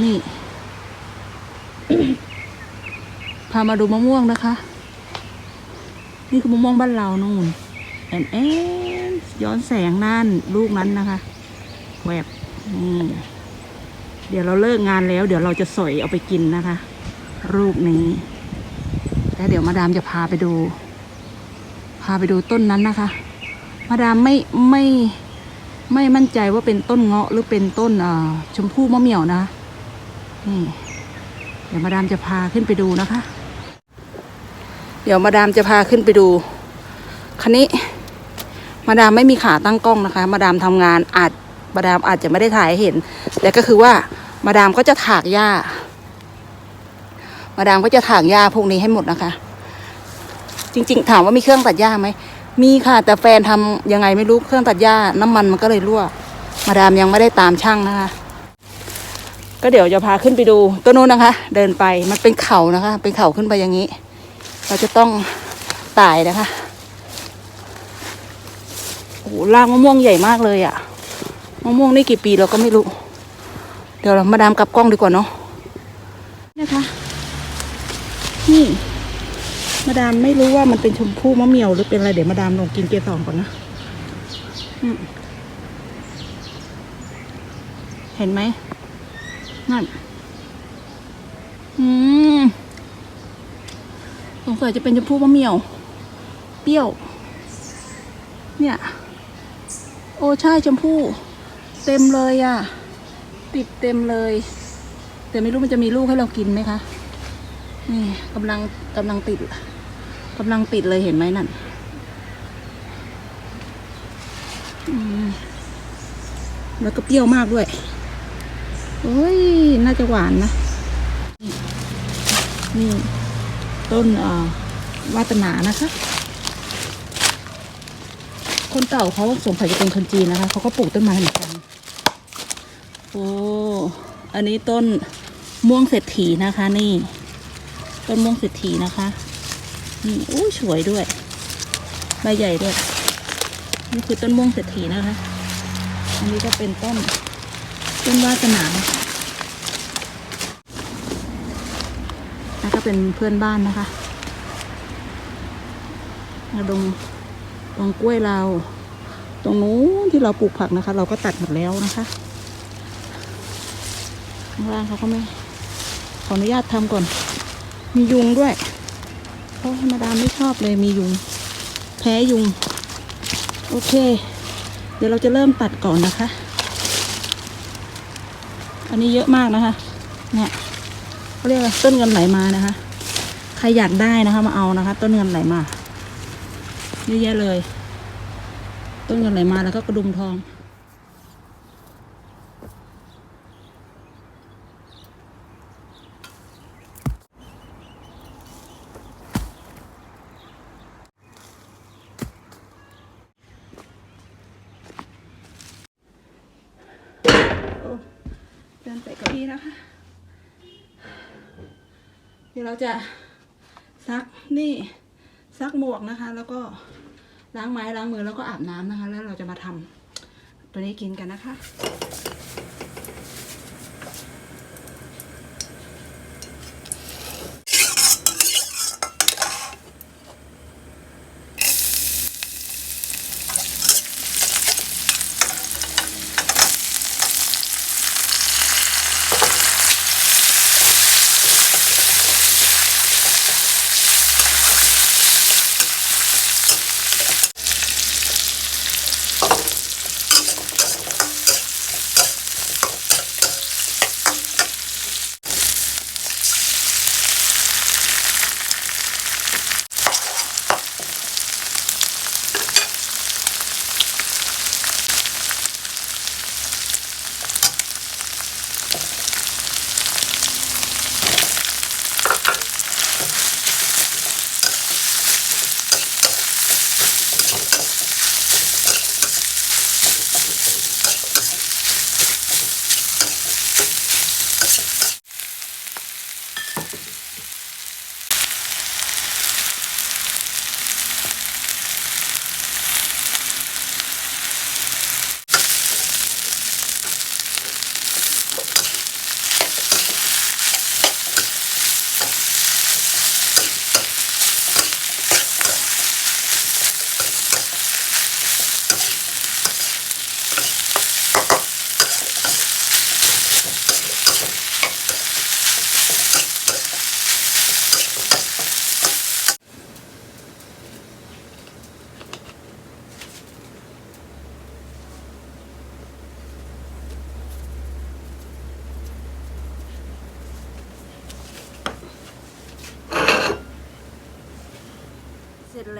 นี่ พามาดูมะม่วงนะคะ นี่คือมะม่วงบ้านเรานู่นแอนแอนย้อนแสงนั่นลูกนั้นนะคะแวบนี่เดี๋ยวเราเลิกงานแล้ว เดี๋ยวเราจะสอยเอาไปกินนะคะ รูปนี้แล้วเดี๋ยวมาดามจะพาไปดู พาไปดูต้นนั้นนะคะ มาดามไม่ไม่ไม่มั่นใจว่าเป็นต้นเงาะหรือเป็นต้นชมพู่มะเหมี่ยวนะ นี่ เดี๋ยวมาดามจะพาขึ้นไปดูนะคะ เดี๋ยวมาดามจะพาขึ้นไปดู คันนี้ มาดามไม่มีขาตั้งกล้องนะคะ มาดามทำงานอาจมาดามอาจจะไม่ได้ถ่ายให้เห็น แต่ก็คือว่ามาดามก็จะถากหญ้า มาดามก็จะถางหญ้าพวกนี้ให้หมดนะคะ จริง ๆ ถามว่ามีเครื่องตัดหญ้าไหม มีค่ะ แต่แฟนทำยังไงไม่รู้เครื่องตัดหญ้าน้ำมันมันก็เลยรั่ว มาดามยังไม่ได้ตามช่างนะคะ ก็เดี๋ยวจะพาขึ้นไปดูต้นนู้นนะคะ เดินไปมันเป็นเขานะคะ เป็นเขาขึ้นไปอย่างนี้ เราจะต้องไต่นะคะโอ้โหรากมะม่วงใหญ่มากเลยอะมะม่วงนี่กี่ปีเราก็ไม่รู้ เดี๋ยวเรามาดามกลับกล้องดีกว่าเนาะนะคะนี่มาดามไม่รู้ว่ามันเป็นชมพู่มะเมี่ยวหรือเป็นอะไรเดี๋ยวมาดามลองกินเกสรก่อนนะเห็นไหม นั่น อืมสงสัยจะเป็นชมพู่มะเมี่ยว เปรี้ยว เนี่ย โอ้ใช่ชมพู่ เต็มเลยอะ่ะ ติดเต็มเลย แต่ไม่รู้มันจะมีลูกให้เรากินไหมคะ นี่กำลังกำลังติดกำลังติดเลยเห็นไหมนั่นแล้วก็เปรี้ยวมากด้วย โอ้ย น่าจะหวานนะ นี่ ต้นอ่อวาตนานะคะ คนเก่าเขาสงสัยจะเป็นคนจีนนะคะ เขาก็ปลูกต้นไม้เหมือนกัน โอ้ อันนี้ต้นม่วงเศรษฐีนะคะ นี่ ต้นม่วงเศรษฐีนะคะนี่อู้สวยด้วย ใบใหญ่ด้วย นี่คือต้นม่วงเศรษฐีนะคะ อันนี้ก็เป็นต้น ต้นวาสนาแล้วก็เป็นเพื่อนบ้านนะคะมาดงตรงกล้วยเรา ตรงนู้นที่เราปลูกผักนะคะ เราก็ตัดหมดแล้วนะคะ ข้างล่างเขาก็ไม่ ขออนุญาตทำก่อน มียุงด้วยเพราะธรรมดาไม่ชอบเลยมียุง แพ้ยุง โอเค เดี๋ยวเราจะเริ่มตัดก่อนนะคะ อันนี้เยอะมากนะคะ เนี่ยเขาเรียกว่าต้นเงินไหลมานะคะ ใครอยากได้นะคะ มาเอานะคะ ต้นเงินไหลมาเยอะแยะเลย ต้นเงินไหลมาแล้วก็กระดุมทอง ดินไปเก้าอี้นะคะ เดี๋ยวเราจะซักนี่ซักหมวกนะคะ แล้วก็ล้างไม้ล้างมือแล้วก็อาบน้ำนะคะ แล้วเราจะมาทำตัวนี้กินกันนะคะ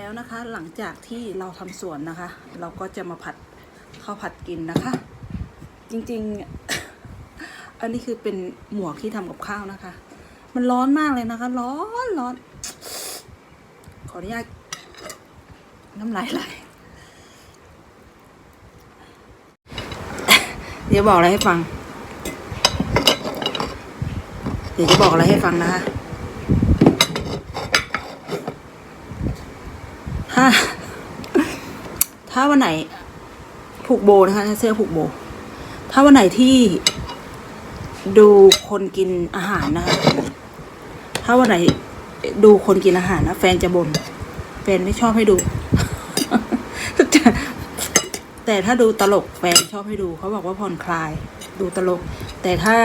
แล้วนะคะ หลังจากที่เราทำสวนนะคะ เราก็จะมาผัดข้าวผัดกินนะคะ จริงๆ อันนี้คือเป็นหมวกที่ทำกับข้าวนะคะ มันร้อนมากเลยนะคะ ร้อนร้อนขออนุญาตน้ำลายไหลเดี๋ยวบอกอะไรให้ฟัง เดี๋ยวจะบอกอะไรให้ฟังนะคะ ถ้า ถ้าวันไหน ผูกโบนะคะเสื้อผูกโบ ถ้าวันไหนที่ดูคนกินอาหารนะคะ ถ้าวันไหนดูคนกินอาหารนะแฟนจะบน่นแฟนไม่ชอบให้ดู แต่แต่ถ้าดูตลกแฟนชอบให้ดู เขาบอกว่าผ่อนคลาย ดูตลก แต่ถ้า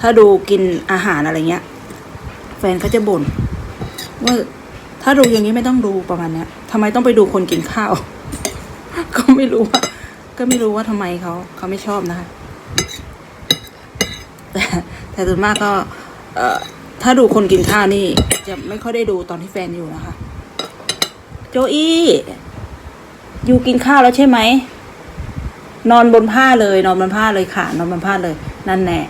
ถ้าดูกินอาหารอะไรเงี้ย แฟนเขาจะบ่นว่าถ้าดูอย่างนี้ไม่ต้องดูประมาณเนี้ย ทำไมต้องไปดูคนกินข้าว ก็ไม่รู้ว่า ก็ไม่รู้ว่าทำไมเขาเขาไม่ชอบนะคะ แต่แต่ส่วนมากก็ เอ่อถ้าดูคนกินข้าวนี่ จะไม่ค่อยได้ดูตอนที่แฟนอยู่นะคะ โจอี้อยู่กินข้าวแล้วใช่ไหมนอนบนผ้าเลย นอนบนผ้าเลยค่ะ นอนบนผ้าเลย นั่นแน่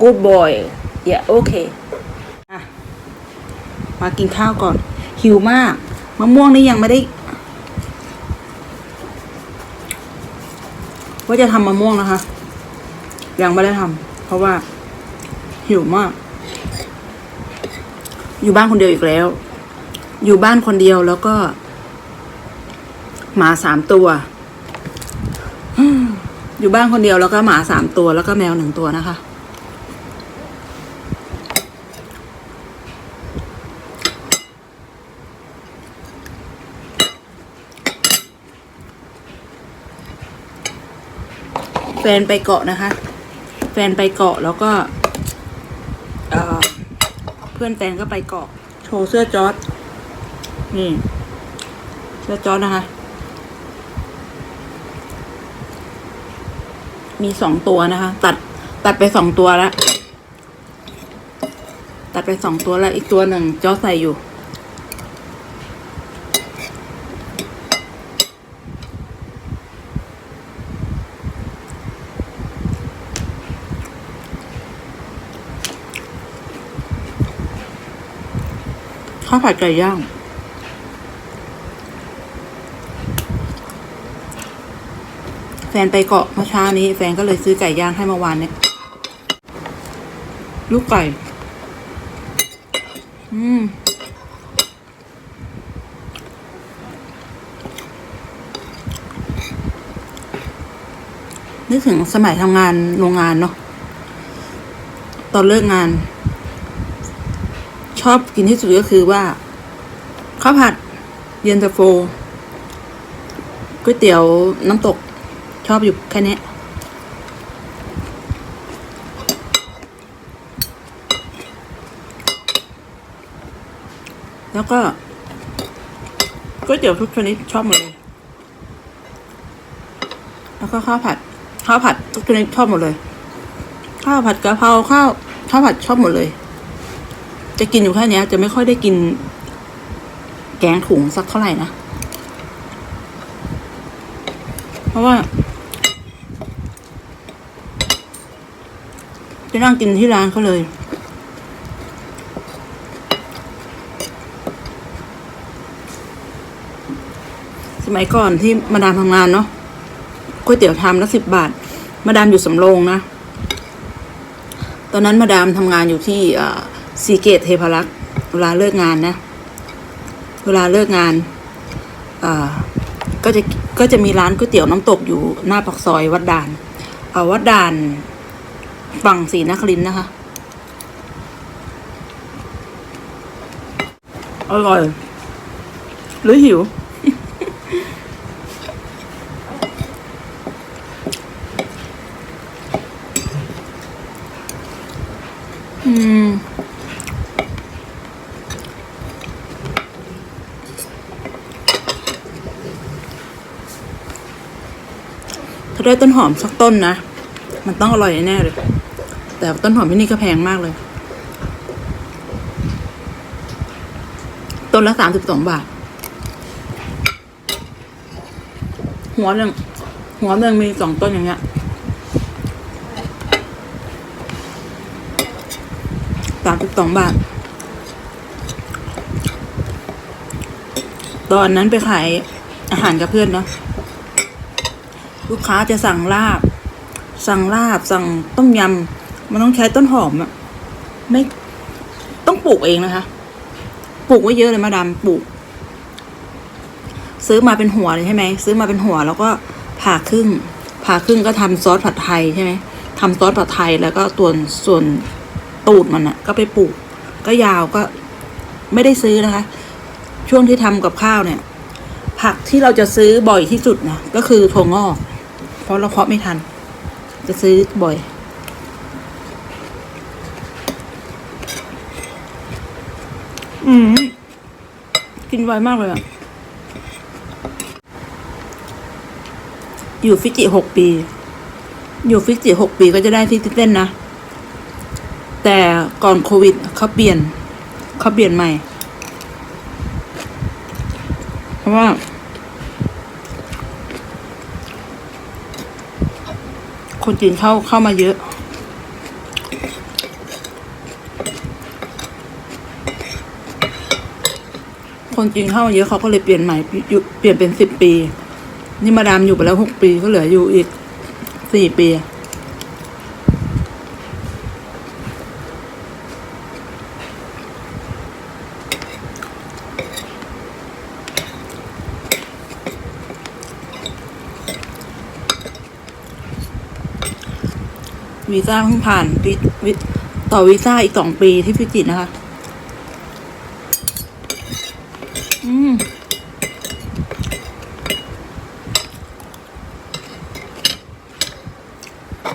good boy อย่าโอเค อะ มากินข้าวก่อน หิวมาก มะม่วงนี่ยังไม่ได้ว่าจะทำมะม่วงนะคะ ยังไม่ได้ทำเพราะว่า หิวมาก อยู่บ้านคนเดียวอีกแล้ว อยู่บ้านคนเดียวแล้วก็ หมาสามตัว อยู่บ้านคนเดียวแล้วก็หมาสามตัวแล้วก็แมวหนึ่งตัวนะคะ นไปเกาะนะคะ แฟนไปเกาะแล้วก็เพื่อนแฟนก็ไปเกาะ โชว์เสื้อจอร์ดนี่เสื้อจอร์ดนะคะ มีสองตัวนะคะ ตัดตัดไปสองตัวแล้ว ตัดไปสองตัวแล้วอีกตัวหนึ่งจอใส่อยู่ ข้าวผัดไก่ย่าง แฟนไปเกาะเมื่อเช้านี้ แฟนก็เลยซื้อไก่ย่างให้เมื่อวานเนี่ยลูกไก่ อืมนึกถึงสมัยทำงานโรงงานเนาะตอนเลิกงาน อบกินที่สุดก็คือว่าข้าวผัดเย็นตาโฟก๋วยเตี๋ยวน้ำตกชอบอยู่แค่นี้แล้วก็ก๋วยเตี๋ยวทุกชนิดชอบหมดเลย แล้วก็ข้าวผัด ข้าวผัดทุกชนิดชอบหมดเลย ข้าวผัดกะเพราข้าวข้าวผัดชอบหมดเลย จะกินอยู่แค่นี้จะไม่ค่อยได้กิน แกงถุงสักเท่าไหร่นะ เพราะว่า จะนั่งกินที่ร้านเขาเลยสมัยก่อนที่มาดามทำงานเนาะก๋วยเตี๋ยวทำละสิบบาท มาดามอยู่สำโรงนะ ตอนนั้นมาดามทำงานอยู่ที่ สีเกตเทพรักษ์เวลาเลิกงานนะ เวลาเลิกงานก็จะก็จะมีร้านก๋วยเตี๋ยวน้ำตกอยู่หน้าปากซอยวัดด่านาวัดด่านฝั่งศรีนครินนะคะ อร่อย หรือหิว ได้ต้นหอมสักต้นนะ มันต้องอร่อยแน่เลย แต่ต้นหอมที่นี่ก็แพงมากเลย ต้นละสามสิบสองบาท หัวหนึ่งหัวหนึ่งมีสองต้นอย่างเงี้ยสามสิบสองบาท ตอนนั้นไปขายอาหารกับเพื่อนเนาะ ลูกค้าจะสั่งลาบ สั่งลาบ สั่งต้มยำ มันต้องใช้ต้นหอมอะไม่ต้องปลูกเองนะคะ ปลูกไว้เยอะเลยมาดามปลูก ซื้อมาเป็นหัวเลยใช่ไหม ซื้อมาเป็นหัวแล้วก็ผ่าครึ่ง ผ่าครึ่งก็ทำซอสผัดไทยใช่ไหมทำซอสผัดไทยแล้วก็ส่วส่วนตูดมันอะก็ไปปลูก ก็ยาวก็ไม่ได้ซื้อนะคะ ช่วงที่ทำกับข้าวเนี่ย ผักที่เราจะซื้อบ่อยที่สุดนะก็คือถั่วงอก เพราะเราเพาะไม่ทัน จะซื้อบ่อย อืม กินไวมากเลยอะอยู่ฟิจิหกปี อยู่ฟิจิหกปีก็จะได้ที่เต้นนะ แต่ก่อนโควิดเขาเปลี่ยน เขาเปลี่ยนใหม่ เพราะว่า คนจีนเข้าเข้ามาเยอะ คนจีนเข้ามาเยอะเขาก็เลยเปลี่ยนใหม่เปลี่ยนเป็นสิบปี นี่มาดามอยู่ไปแล้วหกปีก็เหลืออยู่อีกสี่ปี วีซ่าเพิ่งผ่านวิวิต่อวีซ่าอีกสองปีที่ฟิจิตรนะคะ อืม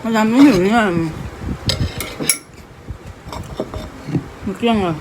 มาดามไม่ถึงเนี่ยมันเกลี้ยงเลย